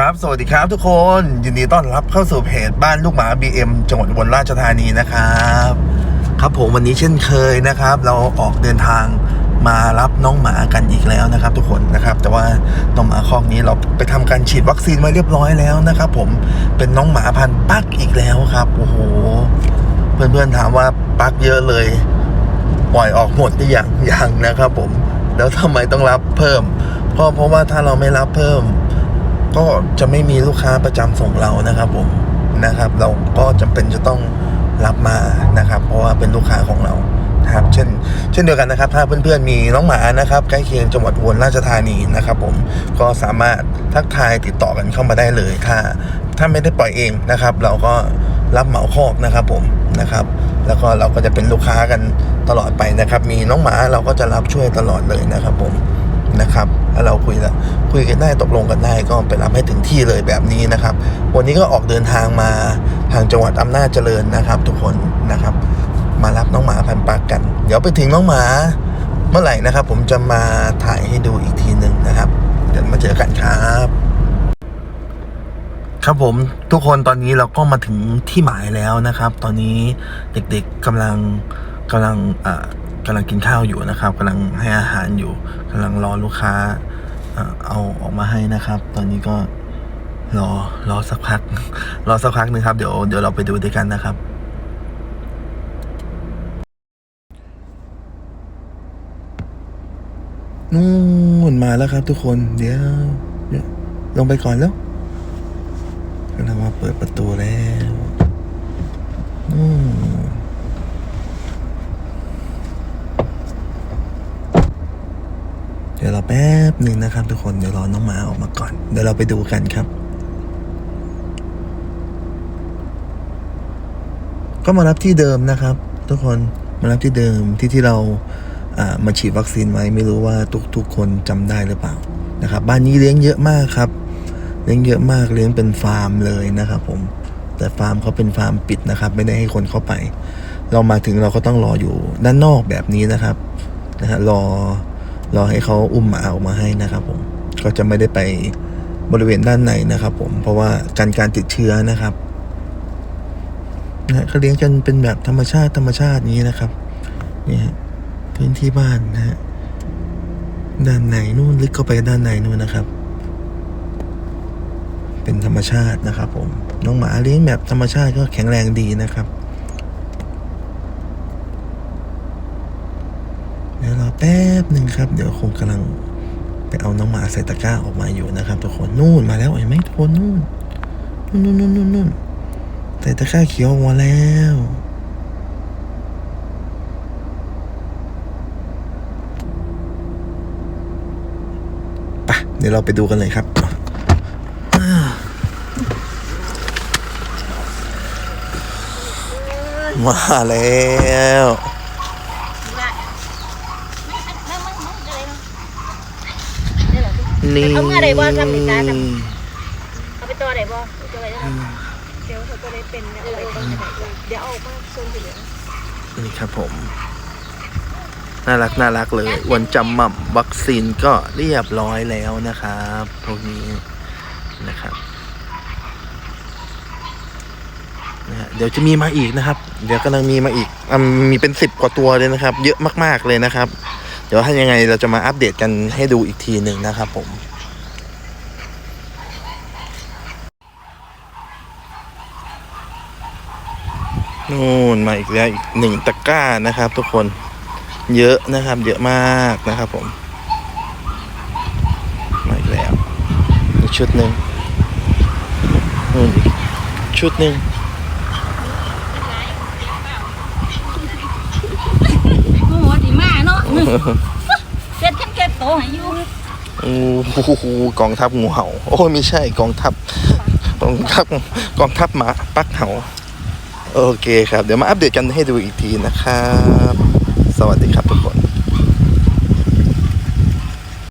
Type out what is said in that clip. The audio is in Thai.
ครับ สวัสดีครับทุกคน ยินดีต้อนรับเข้าสู่เพจบ้านลูกหมา BM จังหวัดอุบลราชธานีนะครับ ครับผมวันนี้เช่นเคยนะครับ เราออกเดินทางมารับน้องหมากันอีกแล้วนะครับ ทุกคนนะครับ แต่ว่าน้องหมาคอกนี้เราไปทำการฉีดวัคซีนไว้เรียบร้อยแล้วนะครับ ผมเป็นน้องหมาพันธุ์ปักอีกแล้วครับโอ้โหเพื่อนๆถามว่าปักเยอะเลย ปล่อยออกหมดหรือยังยังนะครับ ผมแล้วทำไมต้องรับเพิ่ม เพราะเพราะว่าถ้าเราไม่รับเพิ่ม ก็จะไม่มีลูกค้าประจำส่งเรานะครับผมนะครับ เราก็จำเป็นจะต้องรับมานะครับ เพราะว่าเป็นลูกค้าของเรานะครับเช่นเช่นเดียวกันนะครับ ถ้าเพื่อนๆมีน้องหมานะครับ ใกล้เคียงจังหวัดอุบลราชธานีนะครับ ผมก็สามารถทักทายติดต่อกันเข้ามาได้เลยถ้าถ้าไม่ได้ปล่อยเองนะครับ เราก็รับเหมาคอกนะครับผมนะครับ แล้วก็เราก็จะเป็นลูกค้ากันตลอดไปนะครับ มีน้องหมาเราก็จะรับช่วยตลอดเลยนะครับผม นะครับถ้าเราคุยล้วคุยกันได้ตกลงกันได้ก็ไปรับให้ถึงที่เลยแบบนี้นะครับ วันนี้ก็ออกเดินทางมาทางจังหวัดอำนาจเจริญนะครับ ทุกคนนะครับ มารับน้องหมาพันปักกัน เดี๋ยวไปถึงน้องหมาเมื่อไหร่นะครับ ผมจะมาถ่ายให้ดูอีกทีหนึ่งนะครับ เดี๋ยวมาเจอกันครับครับผมทุกคนตอนนี้เราก็มาถึงที่หมายแล้วนะครับ ตอนนี้เด็กๆกำลังกำลังอ่า กำลังกินข้าวอยู่นะครับกำลังให้อาหารอยู่กำลังรอลูกค้าเอ่อเอาออกมาให้นะครับ ตอนนี้ก็รอรอสักพัก รอสักพักหนึ่งครับเดี๋ยวเดี๋ยวเราไปดูด้วยกันนะครับ นู่นมาแล้วครับทุกคน เดี๋ยวเดี๋ยวลงไปก่อนแล้วกำลังมาเปิดประตูแล้วนู่น ดี๋ยวเราแป๊บหนึ่งนะครับ ทุกคนเดี๋ยวรอน้องหมาออกมาก่อน เดี๋ยวเราไปดูกันครับ ก็มารับที่เดิมนะครับ ทุกคนมารับที่เดิมที่ที่เราอ่ามาฉีดวัคซีนไว้ไม่รู้ว่าทุกทุกคนจำได้หรือเปล่านะครับ บ้านนี้เลี้ยงเยอะมากครับ เลี้ยงเยอะมากเลี้ยงเป็นฟาร์มเลยนะครับ ผม แต่ฟาร์มเขาเป็นฟาร์มปิดนะครับ ไม่ได้ให้คนเข้าไป เรามาถึงเราก็ต้องรออยู่ด้านนอกแบบนี้นะครับนะฮะรอ รอให้เขาอุ้มหมาออกมาให้นะครับผมก็จะไม่ได้ไปบริเวณด้านในนะครับ ผมเพราะว่าการการติดเชื้อนะครับนะเขาเลี้ยงกันเป็นแบบธรรมชาติธรรมชาตินี้นะครับนี่ฮะพื้นที่บ้านนะฮะด้านในนู่นลึกเข้าไปด้านในนู่นนะครับ เป็นธรรมชาตินะครับ ผมน้องหมาเลี้ยงแบบธรรมชาติก็แข็งแรงดีนะครับ เดี๋ยวรอ แป๊บหนึ่งครับ เดี๋ยวคงกำลังไปเอาน้องหมาใส่ตะกร้าออกมาอยู่นะครับทุกคนนู่นมาแล้วเห็นไหมทุกคนนู่นนู่นนู่นนู่นนู่นใส่ตะกร้าเขียวมาแล้วไปเดี๋ยวเราไปดูกันเลยครับมาแล้ว นี่เอามาได้บ่ซ้ำนี่ตาซ้เอาไปต่อได้บ่เอาไปต่อได้บ่เดี๋ยวเขาก็ได้เป็นเนี่ยเอาไปต่อได้บ่เดี๋ยวเอาออกมาส่วนที่เหลือนี่ครับผม น่ารักน่ารักเลย วันจำหม่ำวัคซีนก็เรียบร้อยแล้วนะครับพวกนี้นะครับนะฮะเดี๋ยวจะมีมาอีกนะครับ เดี๋ยวกำลังมีมาอีกอะมีเป็นสิบกว่าตัวเลยนะครับ เยอะมาก ๆเลยนะครับ เดี๋ยวถ้ายังไงเราจะมาอัปเดตกันให้ดูอีกทีหนึ่งนะครับผมนู่นมาอีกแล้วอีกหนึ่งตะกร้านะครับ ทุกคนเยอะนะครับ เยอะมากนะครับผมมาอีกแล้วอีกชุดหนึ่งนู่นอีกชุดหนึ่ง โอ้โหดีมากเนาะเสร็จกันเก็บโตให้อยู่โอ้โหกองทัพงูเห่า โอ้ยไม่ใช่กองทัพกองทัพกองทัพหมาปักเห่าโอเคครับ เดี๋ยวมาอัปเดตกันให้ดูอีกทีนะครับ สวัสดีครับทุกคน